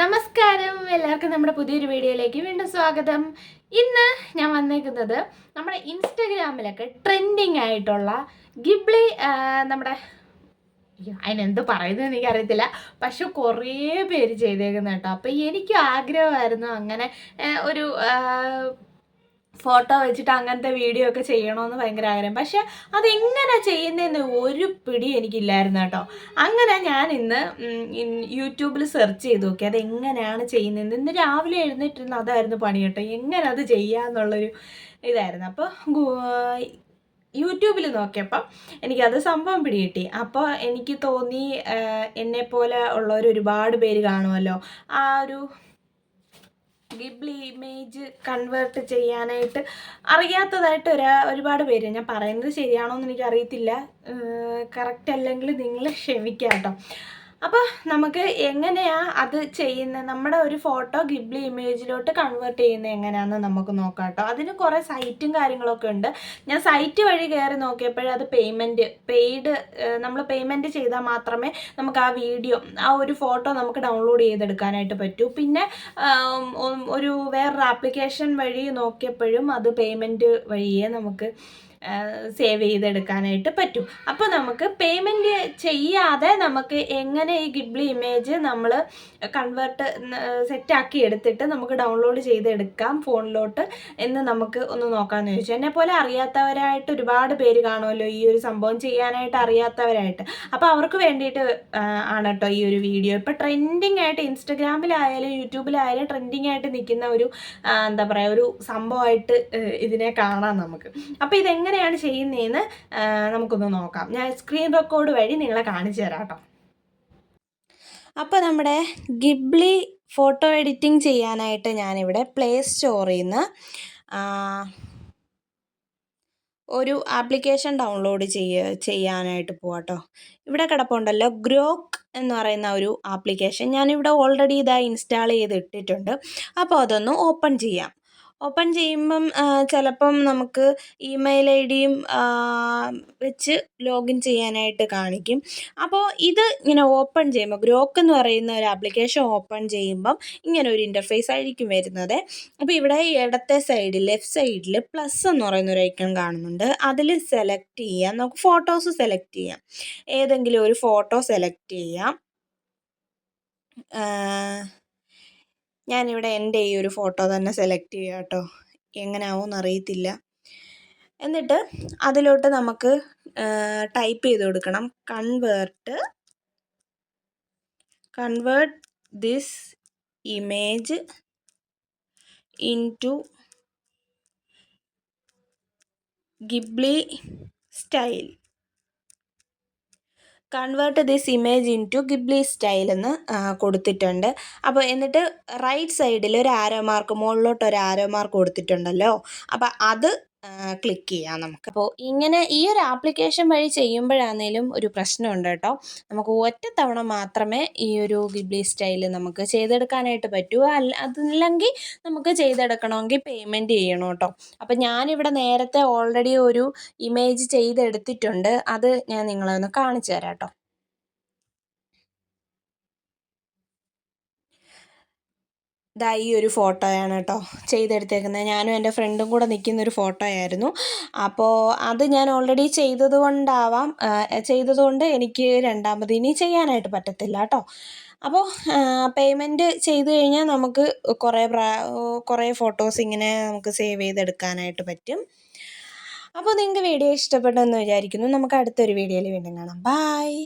നമസ്കാരം. എല്ലാവർക്കും നമ്മുടെ പുതിയൊരു വീഡിയോയിലേക്ക് വീണ്ടും സ്വാഗതം. ഇന്ന് ഞാൻ വന്നേക്കുന്നത് നമ്മുടെ ഇൻസ്റ്റഗ്രാമിലൊക്കെ ട്രെൻഡിങ് ആയിട്ടുള്ള ഗിബ്ലി നമ്മുടെ അതിനെന്ത് പറയുന്നത് എനിക്കറിയത്തില്ല. പക്ഷെ കുറേ പേര് ചെയ്തേക്കുന്ന കേട്ടോ. അപ്പം എനിക്ക് ആഗ്രഹമായിരുന്നു അങ്ങനെ ഒരു ഫോട്ടോ വെച്ചിട്ട് അങ്ങനത്തെ വീഡിയോ ഒക്കെ ചെയ്യണമെന്ന് ഭയങ്കര ആഗ്രഹം. പക്ഷെ അതെങ്ങനെ ചെയ്യുന്നതെന്ന് ഒരു പിടി എനിക്കില്ലായിരുന്നു കേട്ടോ. അങ്ങനെ ഞാൻ ഇന്ന് യൂട്യൂബിൽ സെർച്ച് ചെയ്ത് നോക്കി. അതെങ്ങനെയാണ് ചെയ്യുന്നത് ഇന്ന് രാവിലെ എഴുന്നേറ്റിരുന്ന അതായിരുന്നു പണി കേട്ടോ. എങ്ങനെ അത് ചെയ്യാന്നുള്ളൊരു ഇതായിരുന്നു. അപ്പോൾ യൂട്യൂബിൽ നോക്കിയപ്പം എനിക്കത് സംഭവം പിടികിട്ടി അപ്പോൾ എനിക്ക് തോന്നി എന്നെ പോലെ ഉള്ളവർ ഒരുപാട് പേര് കാണുമല്ലോ. ആ ഒരു ഗിബ്ലി ഇമേജ് കൺവേർട്ട് ചെയ്യാനായിട്ട് അറിയാത്തതായിട്ട് ഒരാ ഒരുപാട് പേര്. ഞാൻ പറയുന്നത് ശരിയാണോ എന്ന് എനിക്ക് അറിയത്തില്ല കറക്റ്റ് അല്ലെങ്കിൽ നിങ്ങൾ ക്ഷമിക്കാം കേട്ടോ അപ്പോൾ നമുക്ക് എങ്ങനെയാ അത് ചെയ്യുന്നത് നമ്മുടെ ഒരു ഫോട്ടോ ഗിബ്ലി ഇമേജിലോട്ട് കൺവേർട്ട് ചെയ്യുന്നത് എങ്ങനെയാണെന്ന് നമുക്ക് നോക്കാം കേട്ടോ അതിന് കുറേ സൈറ്റും കാര്യങ്ങളൊക്കെ ഉണ്ട്. ഞാൻ സൈറ്റ് വഴി കയറി നോക്കിയപ്പോഴേ അത് പേയ്മെന്റ് പെയ്ഡ് നമ്മൾ പേയ്മെന്റ് ചെയ്താൽ മാത്രമേ നമുക്ക് ആ വീഡിയോ ആ ഒരു ഫോട്ടോ നമുക്ക് ഡൗൺലോഡ് ചെയ്തെടുക്കാനായിട്ട് പറ്റൂ. പിന്നെ ഒരു വേറൊരു ആപ്ലിക്കേഷൻ വഴി നോക്കിയപ്പോഴും അത് പേയ്മെന്റ് വഴിയേ നമുക്ക് സേവ് ചെയ്തെടുക്കാനായിട്ട് പറ്റും. അപ്പോൾ നമുക്ക് പേയ്മെന്റ് ചെയ്യാതെ നമുക്ക് എങ്ങനെ ഈ ഗിബ്ലി ഇമേജ് നമ്മൾ കൺവേർട്ട് സെറ്റാക്കി എടുത്തിട്ട് നമുക്ക് ഡൗൺലോഡ് ചെയ്തെടുക്കാം ഫോണിലോട്ട് എന്ന് നമുക്ക് ഒന്ന് നോക്കാമെന്ന് ചോദിച്ചു. എന്നെ പോലെ അറിയാത്തവരായിട്ട് ഒരുപാട് പേര് കാണുമല്ലോ ഈ ഒരു സംഭവം ചെയ്യാനായിട്ട് അറിയാത്തവരായിട്ട്. അപ്പോൾ അവർക്ക് വേണ്ടിയിട്ട് ആണ് കേട്ടോ ഈ ഒരു വീഡിയോ ഇപ്പോൾ ട്രെൻഡിങ് ആയിട്ട് ഇൻസ്റ്റഗ്രാമിലായാലും യൂട്യൂബിലായാലും ട്രെൻഡിങ് ആയിട്ട് നിൽക്കുന്ന ഒരു എന്താ പറയുക ഒരു സംഭവമായിട്ട് ഇതിനെ കാണാം നമുക്ക്. അപ്പോൾ ഇതെങ്ങനെയാണ് ചെയ്യുന്നതെന്ന് നമുക്കൊന്ന് നോക്കാം. ഞാൻ സ്ക്രീൻ റെക്കോർഡ് വഴി നിങ്ങളെ കാണിച്ചു തരാം കേട്ടോ. അപ്പോൾ നമ്മുടെ ഗിബ്ലി ഫോട്ടോ എഡിറ്റിംഗ് ചെയ്യാനായിട്ട് ഞാനിവിടെ പ്ലേ സ്റ്റോറിൽ നിന്ന് ഒരു ആപ്ലിക്കേഷൻ ഡൗൺലോഡ് ചെയ്യ ചെയ്യാനായിട്ട് പോവാട്ടോ ഇവിടെ കിടപ്പുണ്ടല്ലോ ഗ്രോക്ക് എന്ന് പറയുന്ന ഒരു ആപ്ലിക്കേഷൻ ഞാനിവിടെ ഓൾറെഡി ഇതായി ഇൻസ്റ്റാൾ ചെയ്തിട്ടിട്ടുണ്ട്. അപ്പോൾ അതൊന്ന് ഓപ്പൺ ചെയ്യാം. ഓപ്പൺ ചെയ്യുമ്പം ചിലപ്പം നമുക്ക് ഇമെയിൽ ഐ ഡിയും വെച്ച് ലോഗിൻ ചെയ്യാനായിട്ട് കാണിക്കും. അപ്പോൾ ഇത് ഇങ്ങനെ ഓപ്പൺ ചെയ്യുമ്പോൾ ഗ്രോക്ക് എന്ന് പറയുന്ന ഒരു ആപ്ലിക്കേഷൻ ഓപ്പൺ ചെയ്യുമ്പം ഇങ്ങനെ ഒരു ഇന്റർഫേസ് ആയിരിക്കും വരുന്നത്. അപ്പോൾ ഇവിടെ ഇടത്തെ സൈഡിൽ ലെഫ്റ്റ് സൈഡിൽ പ്ലസ് എന്ന് പറയുന്ന ഒരു ഐക്കൺ കാണുന്നുണ്ട്. അതിൽ സെലക്ട് ചെയ്യാം. നമുക്ക് ഫോട്ടോസ് സെലക്ട് ചെയ്യാം. ഏതെങ്കിലും ഒരു ഫോട്ടോ സെലക്ട് ചെയ്യാം. ഞാനിവിടെ എന്റെ ഈ ഒരു ഫോട്ടോ തന്നെ സെലക്ട് ചെയ്യാം കേട്ടോ. എങ്ങനെയാവും അറിയത്തില്ല. എന്നിട്ട് അതിലോട്ട് നമുക്ക് ടൈപ്പ് ചെയ്ത് കൊടുക്കണം. Convert convert this image into Ghibli style convert this image into Ghibli style എന്ന് കൊടുത്തിട്ടുണ്ട്. അപ്പോൾ എന്നിട്ട് റൈറ്റ് സൈഡിൽ ഒരു ആരോ മാർക്ക് മുകളിലോട്ട് ഒരു ആരോ മാർക്ക് കൊടുത്തിട്ടുണ്ടല്ലോ. അപ്പോൾ അത് ക്ലിക്ക് ചെയ്യാം നമുക്ക്. അപ്പോൾ ഇങ്ങനെ ഈ ഒരു ആപ്ലിക്കേഷൻ വഴി ചെയ്യുമ്പോഴാണേലും ഒരു പ്രശ്നമുണ്ട് കേട്ടോ. നമുക്ക് ഒറ്റ തവണ മാത്രമേ ഈ ഒരു ഗിബ്ലി സ്റ്റൈൽ നമുക്ക് ചെയ്തെടുക്കാനായിട്ട് പറ്റൂ. അല്ല അതല്ലെങ്കിൽ നമുക്ക് ചെയ്തെടുക്കണമെങ്കിൽ പേയ്മെന്റ് ചെയ്യണം കേട്ടോ. അപ്പം ഞാനിവിടെ നേരത്തെ ഓൾറെഡി ഒരു ഇമേജ് ചെയ്തെടുത്തിട്ടുണ്ട്. അത് ഞാൻ നിങ്ങളെ ഒന്ന് കാണിച്ചു തരാം കേട്ടോ. ഇതാ ഈ ഒരു ഫോട്ടോയാണ് കേട്ടോ ചെയ്തെടുത്തേക്കുന്നത്. ഞാനും എന്റെ ഫ്രണ്ടും കൂടെ നിൽക്കുന്ന ഒരു ഫോട്ടോ ആയിരുന്നു അപ്പോൾ അത് ഞാൻ ഓൾറെഡി ചെയ്തത് കൊണ്ടാവാം. ആ, ചെയ്തതുകൊണ്ട് എനിക്ക് രണ്ടാമത് ഇനി ചെയ്യാനായിട്ട് പറ്റത്തില്ല കേട്ടോ അപ്പോൾ പേയ്മെന്റ് ചെയ്ത് കഴിഞ്ഞാൽ നമുക്ക് കുറേ പ്രാ കുറേ ഫോട്ടോസ് ഇങ്ങനെ നമുക്ക് സേവ് ചെയ്തെടുക്കാനായിട്ട് പറ്റും. അപ്പോൾ നിങ്ങൾക്ക് വീഡിയോ ഇഷ്ടപ്പെട്ടെന്ന് വിചാരിക്കുന്നു. നമുക്ക് അടുത്തൊരു വീഡിയോയിൽ വീണ്ടും കാണാം. ബായ്